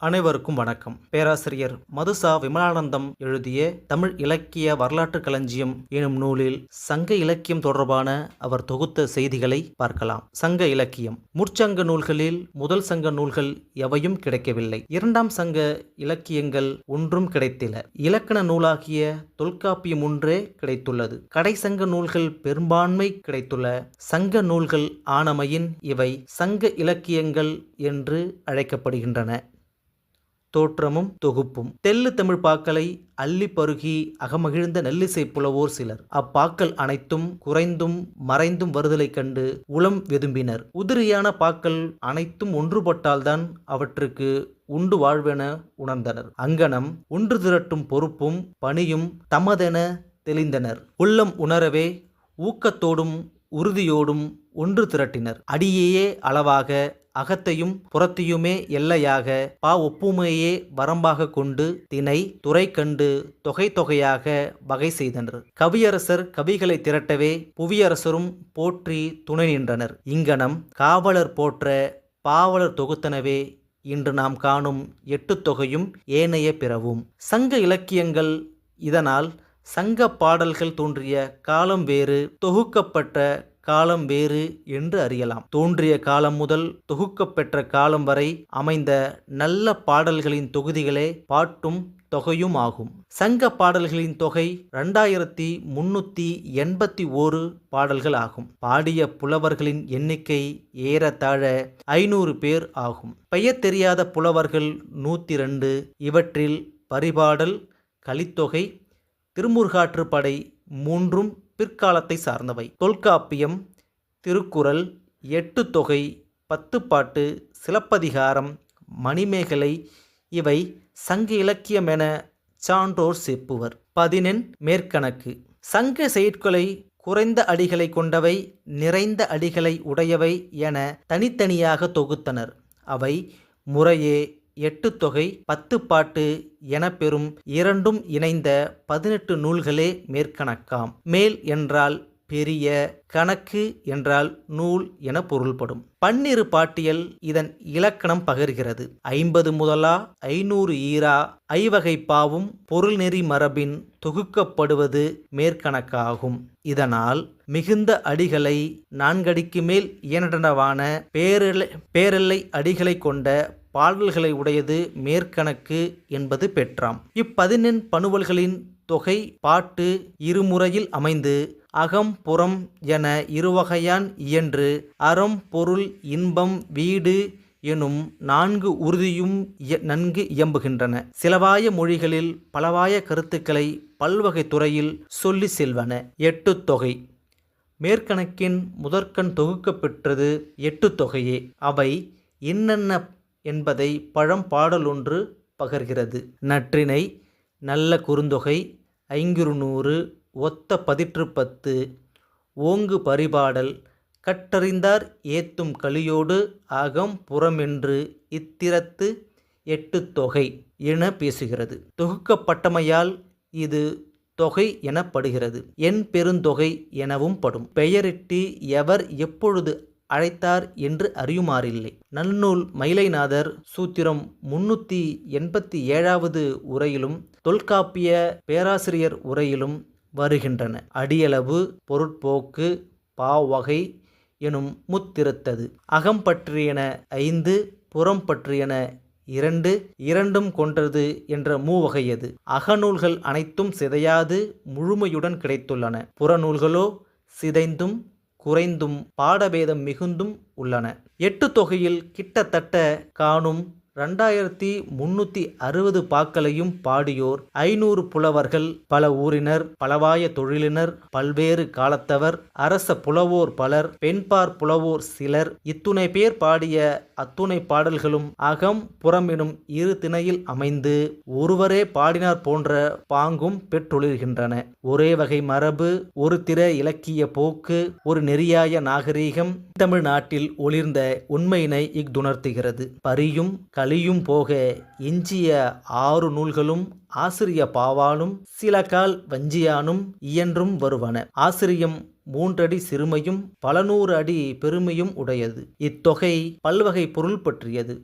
அனைவருக்கும் வணக்கம். பேராசிரியர் மதுசா விமலானந்தம் எழுதிய தமிழ் இலக்கிய வரலாற்று களஞ்சியம் எனும் நூலில் சங்க இலக்கியம் தொடர்பான அவர் தொகுத்த செய்திகளை பார்க்கலாம். சங்க இலக்கியம். முற்சங்க நூல்களில் முதல் சங்க நூல்கள் எவையும் கிடைக்கவில்லை. இரண்டாம் சங்க இலக்கியங்கள் ஒன்றும் கிடைத்தில. இலக்கண நூலாகிய தொல்காப்பியம் ஒன்றே கிடைத்துள்ளது. கடை சங்க நூல்கள் பெரும்பான்மை கிடைத்துள்ள சங்க நூல்கள் ஆனமையின் இவை சங்க இலக்கியங்கள் என்று அழைக்கப்படுகின்றன. தோற்றமும் தொகுப்பும். தெல்லு தமிழ் பாக்களை அள்ளி பருகி அகமகிழ்ந்த நெல்லிசை புலவோர் சிலர். அப்பாக்கள் அனைத்தும் குறைந்தும் மறைந்தும் வருதலை கண்டு உளம் வெதும்பினர். உதிரியான பாக்கள் அனைத்தும் ஒன்றுபட்டால்தான் அவற்றுக்கு உண்டு வாழ்வென உணர்ந்தனர். அங்கனம் ஒன்று திரட்டும் பொறுப்பும் பணியும் தமதென தெளிந்தனர். உள்ளம் உணரவே ஊக்கத்தோடும் உறுதியோடும் ஒன்று திரட்டினர். அடியேயே அளவாக அகத்தையும் புறத்தையுமே எல்லையாக பா ஒப்புமையே வரம்பாக கொண்டு தினை துறை கண்டு தொகை தொகையாக வகை செய்தனர். கவியரசர் கவிகளை திரட்டவே புவியரசரும் போற்றி துணை நின்றனர். இங்கனம் காவலர் போற்ற பாவலர் தொகுத்தனவே இன்று நாம் காணும் எட்டு தொகையும் ஏனைய பிறவும். சங்க இலக்கியங்கள் இதனால் சங்க பாடல்கள் தோன்றிய காலம் வேறு தொகுக்கப்பட்ட காலம் வேறு என்று அறியலாம். தோன்றிய காலம் முதல் தொகுக்கப்பெற்ற காலம் வரை அமைந்த நல்ல பாடல்களின் தொகுதிகளே பாட்டும் தொகையும் ஆகும். சங்க பாடல்களின் தொகை ரெண்டாயிரத்தி முன்னூற்றி எண்பத்தி ஓரு பாடல்கள் ஆகும். பாடிய புலவர்களின் எண்ணிக்கை ஏறத்தாழ ஐநூறு பேர் ஆகும். பெயர் தெரியாத புலவர்கள் நூற்றி ரெண்டு இவற்றில் பரிபாடல் கலித்தொகை திருமுருகாற்றுப்படை மூன்றும் பிற்காலத்தை சார்ந்தவை. தொல்காப்பியம் திருக்குறள் எட்டு தொகை பத்துப்பாட்டு சிலப்பதிகாரம் மணிமேகலை இவை சங்க இலக்கியம் என சான்றோர் செப்புவர் பதினெண் மேற்கணக்கு. சங்க செயற்களை குறைந்த அடிகளை கொண்டவை நிறைந்த அடிகளை உடையவை என தனித்தனியாக தொகுத்தனர். அவை முறையே எட்டு தொகை பத்து பாட்டு என பெறும் இரண்டும் இணைந்த பதினெட்டு நூல்களே மேற்கணக்காம். மேல் என்றால் பெரிய கணக்கு என்றால் நூல் என பொருள்படும். பன்னிரு பாட்டியல் இதன் இலக்கணம் பகர்கிறது. ஐம்பது முதலா ஐநூறு ஈரா ஐவகை பாவும் பொருள்நெறி மரபின் தொகுக்கப்படுவது மேற்கணக்காகும். இதனால் மிகுந்த அடிகளை நான்கடிக்கு மேல் இயன்றனவான பேரெல்லை பேரெல்லை அடிகளை கொண்ட பாடல்களை உடையது மேற்கணக்கு என்பது பெற்றாம். இப்பதினெண் பணுவல்களின் தொகை பாட்டு இருமுறையில் அமைந்து அகம் புறம் என இருவகையான் இயன்று அறம் பொருள் இன்பம் வீடு எனும் நான்கு உறுதியும் நன்கு இயம்புகின்றன. சிலவாய மொழிகளில் பலவாய கருத்துக்களை பல்வகை துறையில் சொல்லி செல்வன. எட்டு தொகை. மேற்கணக்கின் முதற்கண் தொகுக்கப்பெற்றது எட்டு தொகையே. அவை என்னென்ன என்பதை பழம் பாடலொன்று பகர்கிறது. நற்றினை நல்ல குறுந்தொகை ஐங்குறுநூறு ஒத்த பதிற்று பத்து ஓங்கு பரிபாடல் கற்றறிந்தார் ஏத்தும் கலியோடு அகம் புறமென்று இத்திரத்து எட்டு தொகை என பேசுகிறது. தொகுக்கப்பட்டமையால் இது தொகை எனப்படுகிறது. என் பெருந்தொகை எனவும் படும். பெயரிட்டு எவர் எப்பொழுது அழைத்தார் என்று அறியுமாறில்லை. நன்னூல் மயிலைநாதர் சூத்திரம் முன்னூற்றி எண்பத்தி ஏழாவது உரையிலும் தொல்காப்பிய பேராசிரியர் உரையிலும் வருகின்றன. அடியளவு பொருட்போக்கு பாவகை எனும் முத்திருத்தது. அகம் பற்றியன ஐந்து புறம் பற்றியன இரண்டு இரண்டும் கொன்றது என்ற மூவகையது. அகநூல்கள் அனைத்தும் சிதையாது முழுமையுடன் கிடைத்துள்ளன. புறநூல்களோ சிதைந்தும் குறைந்தும் பாடபேதம் மிகுந்தும் உள்ளன. எட்டு தொகையில் கிட்டத்தட்ட காணும் ரெண்டாயிரத்தி முன்னூற்றி அறுபது பாக்களையும் பாடியோர் ஐநூறு புலவர்கள் பல ஊரினர் பலவாய தொழிலினர் பல்வேறு காலத்தவர் அரச புலவோர் பலர் பெண்பார் புலவோர் சிலர் இத்துணை பேர் பாடிய அத்துணை பாடல்களும் அகம் புறம் எனும் இரு திணையில் அமைந்து ஒருவரே பாடினார் போன்ற பாங்கும் பெற்றொளிர்கின்றன ஒரே வகை மரபு ஒரு திற இலக்கிய போக்கு ஒரு நெறியாய நாகரீகம் தமிழ்நாட்டில் ஒளிர்ந்த உண்மையினை இஃதுணர்த்துகிறது. பரியும் கலியும் போக எஞ்சிய ஆறு நூல்களும் ஆசிரிய பாவாலும் சில கால் வஞ்சியானும் இயன்றும் வருவன. ஆசிரியம் மூன்றடி சிறுமையும் பல நூறு அடி பெருமையும் உடையது. இத்தொகை பல்வகை பொருள் பற்றியது.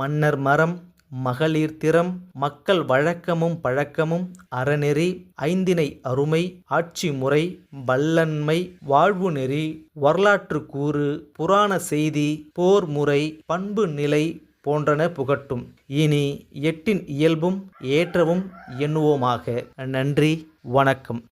மன்னர் மரம் மகளிர் திறம் மக்கள் வழக்கமும் பழக்கமும் அறநெறி ஐந்தினை அருமை ஆட்சி முறை வல்லன்மை வாழ்வு நெறி வரலாற்று கூறு புராண செய்தி போர் முறை பண்பு நிலை போன்றன புகட்டும். இனி எட்டின் இயல்பும் ஏற்றவும் எண்ணுவோமாக. நன்றி வணக்கம்.